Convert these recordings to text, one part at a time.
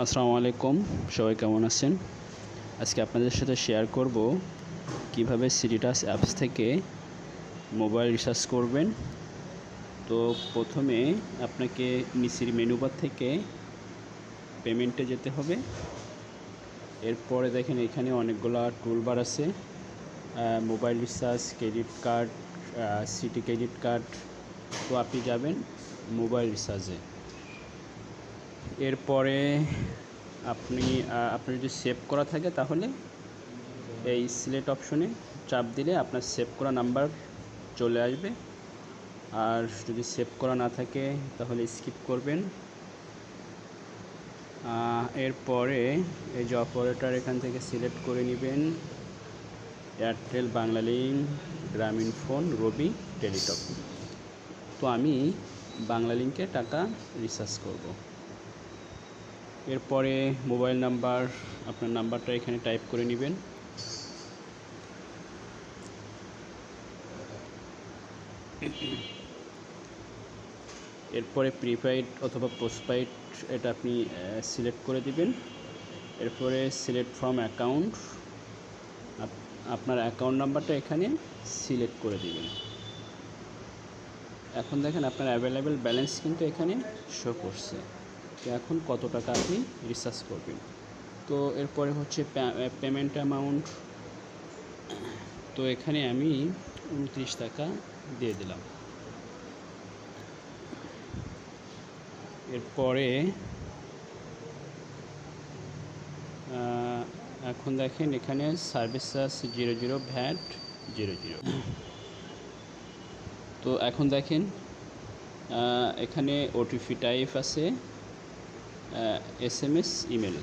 আসসালামু আলাইকুম, সবাই কেমন আছেন? আজকে আপনাদের সাথে শেয়ার করব কীভাবে সিরিটাস অ্যাপস থেকে মোবাইল রিচার্জ করবেন। তো প্রথমে আপনাকে নিচের মেনু বার থেকে পেমেন্টে যেতে হবে। এরপরে দেখেন এখানে অনেকগুলা টুলবার আছে। Mobile recharge credit card City credit card তো আপনি যাবেন মোবাইল রিচার্জে এরপরে আপনি আপনার যদি সেভ করা থাকে তাহলে এই সিলেক্ট অপশনে চাপ দিলে আপনার সেভ করা নাম্বার চলে আসবে। আর যদি সেভ করা না থাকে তাহলে স্কিপ করবেন। এরপরে এই যে অপারেটার এখান থেকে সিলেক্ট করে নেবেন। এয়ারটেল বাংলালিংক গ্রামীণ ফোন রবি টেলিটক তো আমি বাংলালিংকে টাকা রিচার্জ করব। এরপরে মোবাইল নাম্বার, আপনার নাম্বারটা এখানে টাইপ করে নেবেন। এরপরে প্রিপেইড অথবা পোস্টপাইড, এটা আপনি সিলেক্ট করে দিবেন। এরপরে সিলেক্ট ফ্রম অ্যাকাউন্ট আপনার অ্যাকাউন্ট নাম্বারটা এখানে সিলেক্ট করে দিবেন। এখন দেখেন আপনার অ্যাভেলেবেল ব্যালেন্স কিন্তু এখানে শো করছে। তো এখন কত টাকা আপনি রিচার্জ করবেন? তো এরপরে হচ্ছে পেমেন্ট অ্যামাউন্ট তো এখানে আমি উনত্রিশ টাকা দিয়ে দিলাম। এরপরে এখন দেখেন এখানে service charge zero zero VAT zero zero তো এখন দেখেন এখানে ওটিপি টাইপ আছে। এস এম এস ইমেল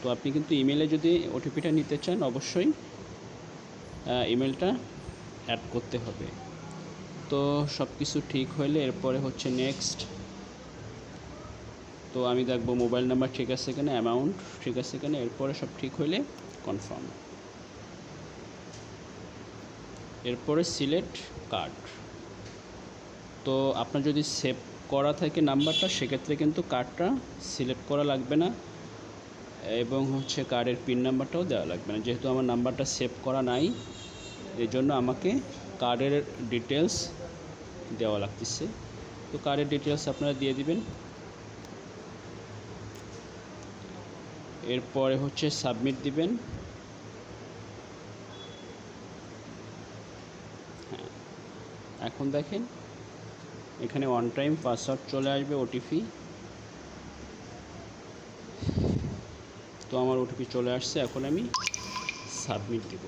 তো আপনি কিন্তু ইমেলে যদি ওটিপিটা নিতে চান, অবশ্যই ইমেলটা অ্যাড করতে হবে। তো সব কিছু ঠিক হলে এরপরে হচ্ছে নেক্সট তো আমি দেখব মোবাইল নাম্বার ঠিক আছে কিনা অ্যামাউন্ট ঠিক আছে কিনা, এরপরে সব ঠিক হলে কনফার্ম এরপরে সিলেক্ট কার্ড তো আপনার যদি সেভ করা থাকে নাম্বারটা, সেক্ষেত্রে কিন্তু কার্ডটা সিলেক্ট করা লাগবে না এবং হচ্ছে কার্ডের পিন নাম্বারটাও দেওয়া লাগবে না। যেহেতু আমার নাম্বারটা সেভ করা নাই এই জন্য আমাকে কার্ডের ডিটেলস দেওয়া লাগতেছে। তো কার্ডের ডিটেলস আপনারা দিয়ে দিবেন। এরপরে হচ্ছে সাবমিট দিবেন। হ্যাঁ এখন দেখেন এখানে ওয়ান টাইম পাসওয়ার্ড চলে আসবে ওটিপি তো আমার ওটিপি চলে আসছে, এখন আমি সাবমিট দেব।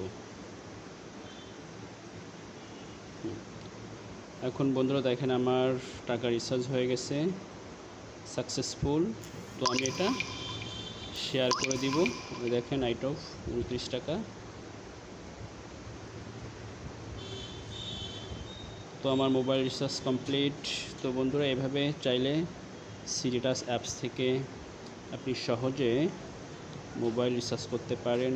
এখন বন্ধুরা দেখেন আমার টাকা রিচার্জ হয়ে গেছে সাকসেসফুল তো আমি এটা শেয়ার করে দিব। দেখেন আইট অফ উনত্রিশ টাকা। তো আমার মোবাইল রিচার্জ কমপ্লিট। তো বন্ধুরা, এভাবে চাইলে সিরিটাস অ্যাপস থেকে আপনি সহজে মোবাইল রিচার্জ করতে পারেন।